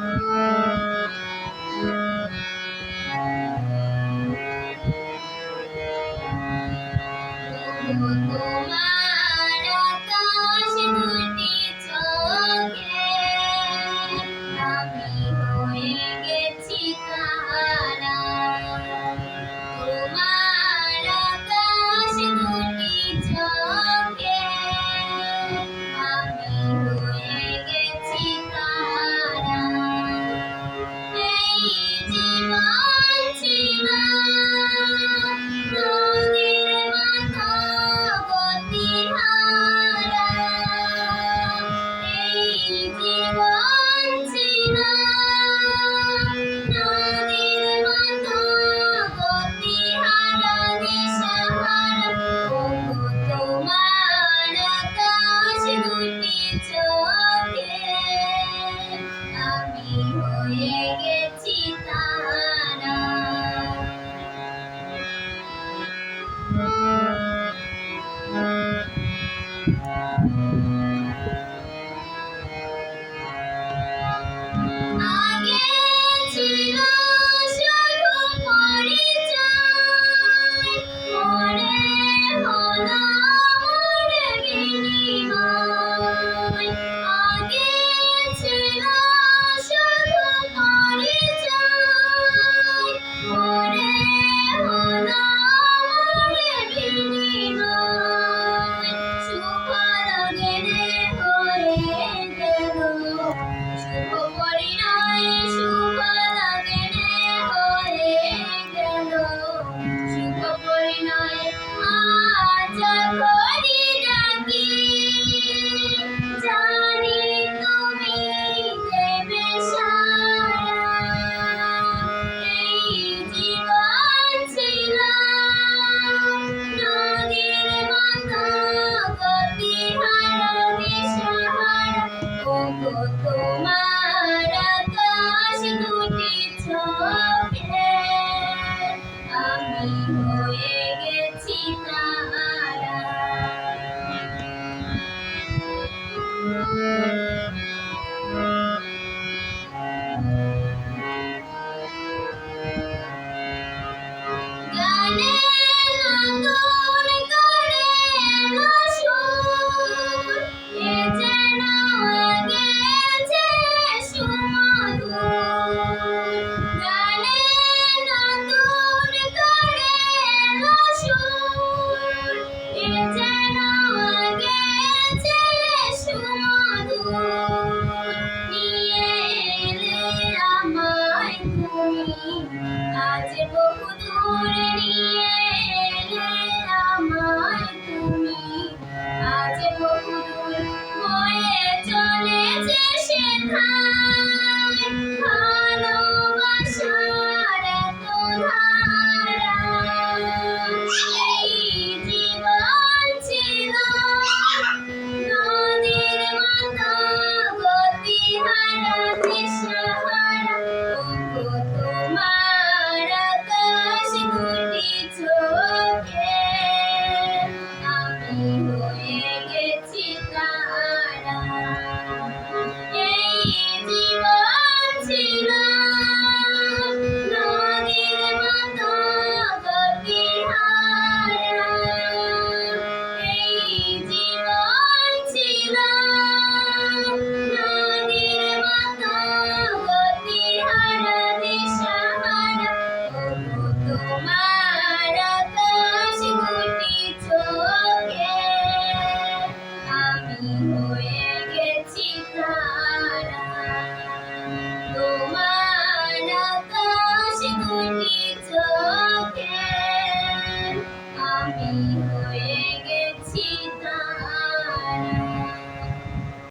তোমার Bye. তোমার আকাশ আমি আজ মুখ দূরে নিয়ে Hallelujah.